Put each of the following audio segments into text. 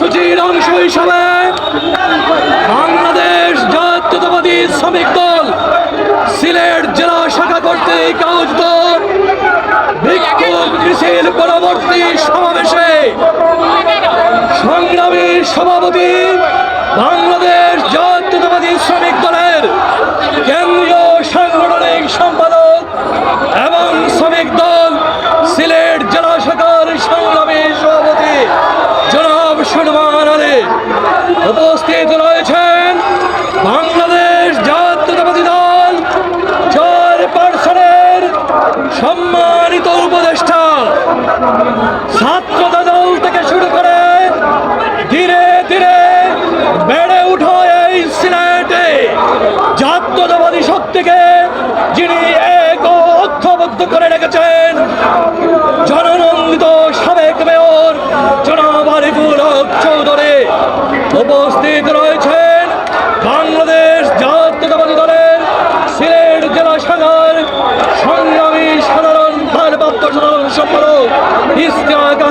কর্মসূচির অংশ হিসাবে বাংলাদেশ জাতীয়তাবাদী শ্রমিক দল সিলেট জেলা শাখা কর্তৃক আয়োজিত বিক্ষোভ মিছিল পরবর্তী সমাবেশে সংগ্রামী সভাপতি বাংলাদেশ জাতীয়তাবাদী শ্রমিক দলের কেন্দ্রীয় সাংগঠনিক সম্পাদক এবং শ্রমিক দল সিলেট জেলা শাখার সংগ্রামী সভাপতি জনাব সুরমান আলী উপস্থিত রয়েছেন বাংলাদেশ জাতীয়তাবাদী দল চার পার্সনের সম্মানিত উপদেষ্টা ছাত্রতা দল থেকে শুরু করে ধীরে ধীরে বেড়ে উঠো এই সিলেটে। জাতীয়তাবাদী শক্তিকে যিনি এক ঐক্যবদ্ধ করে রেখেছেন, জননন্দিত সাবেক মেয়র জনাব আরিফুল চৌধুরী, উপস্থিত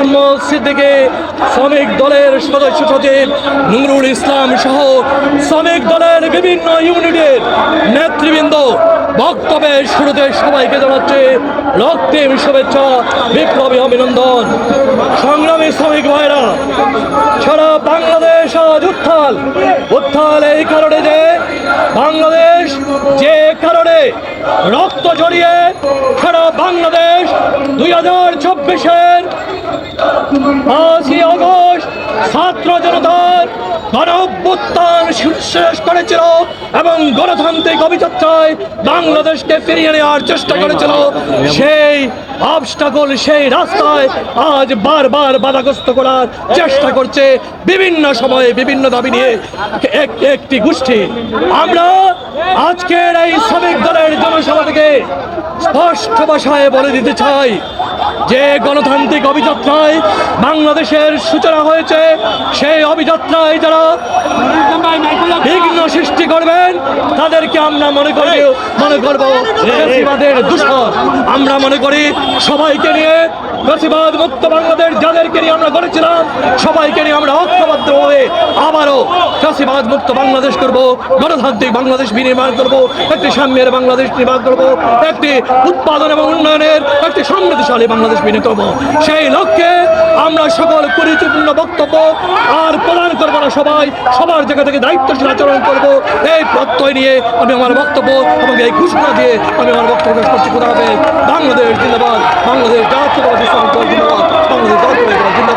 আহমদ সিদ্দিকী, শ্রমিক দলের সদস্য সচিব নুরুল ইসলাম সহ শ্রমিক দলের বিভিন্ন ইউনিটের নেতৃবৃন্দ বক্তব্যের শুরুতে সবাইকে জানাচ্ছে রক্তিম শুভেচ্ছা, বিপ্লবী অভিনন্দন। সংগ্রামী শ্রমিক ভাইরা, সারা বাংলাদেশ আজ উত্থাল। উত্থাল এই কারণে যে বাংলাদেশ যে কারণে রক্ত জড়িয়ে সারা বাংলাদেশ দুই হাজার চব্বিশের 아, 그 어지어고! ছাত্র জনতার গণ অভ্যুত্থান শেষ করেছিল এবং গণতান্ত্রিক অভিযাত্রায় বাংলাদেশকে ফিরিয়ে নেওয়ার চেষ্টা করেছিল। সেই অবস্টাকল সেই রাস্তায় আজ বারবার বাধাগ্রস্ত করার চেষ্টা করছে বিভিন্ন সময়ে বিভিন্ন দাবি নিয়ে এক- একটি গোষ্ঠী। আমরা আজকের এই শ্রমিক দলের জনসভা থেকে স্পষ্ট ভাষায় বলে দিতে চাই যে গণতান্ত্রিক অভিযাত্রায় বাংলাদেশের সূচনা হয়েছে সেই অভিযাত্রায় যারা বিঘ্ন সৃষ্টি করবেন তাদেরকে আমরা মনে করি মনে করব ফেসিবাদের আমরা মনে করি সবাইকে নিয়ে ফেসিবাদ মুক্ত বাংলাদেশ যাদেরকে নিয়ে আমরা করেছিলাম সবাইকে নিয়ে আমরা ঐক্যবদ্ধ হয়ে আবারও ফেসিবাদ মুক্ত বাংলাদেশ করব গণতান্ত্রিক বাংলাদেশ বিনির্মাণ করব একটি সাম্যের বাংলাদেশ নির্মাণ করব একটি উৎপাদন এবং উন্নয়নের একটি সমৃদ্ধশালী বাংলাদেশ বিনিয়োগ করব। সেই লক্ষ্যে আমরা সকল পরিচিতপূর্ণ বক্তব্য আর প্রদান করব না সবাই। সবার জায়গা থেকে দায়িত্বশীল আচরণ করব। এই প্রত্যয় নিয়ে আমি আমার বক্তব্য এবং এই ঘোষণা দিয়ে আমি আমার বক্তব্য স্পষ্ট করা হবে বাংলাদেশ জিন্দাবাদ। বাংলাদেশ জাতীয় বাংলাদেশ জাতীয়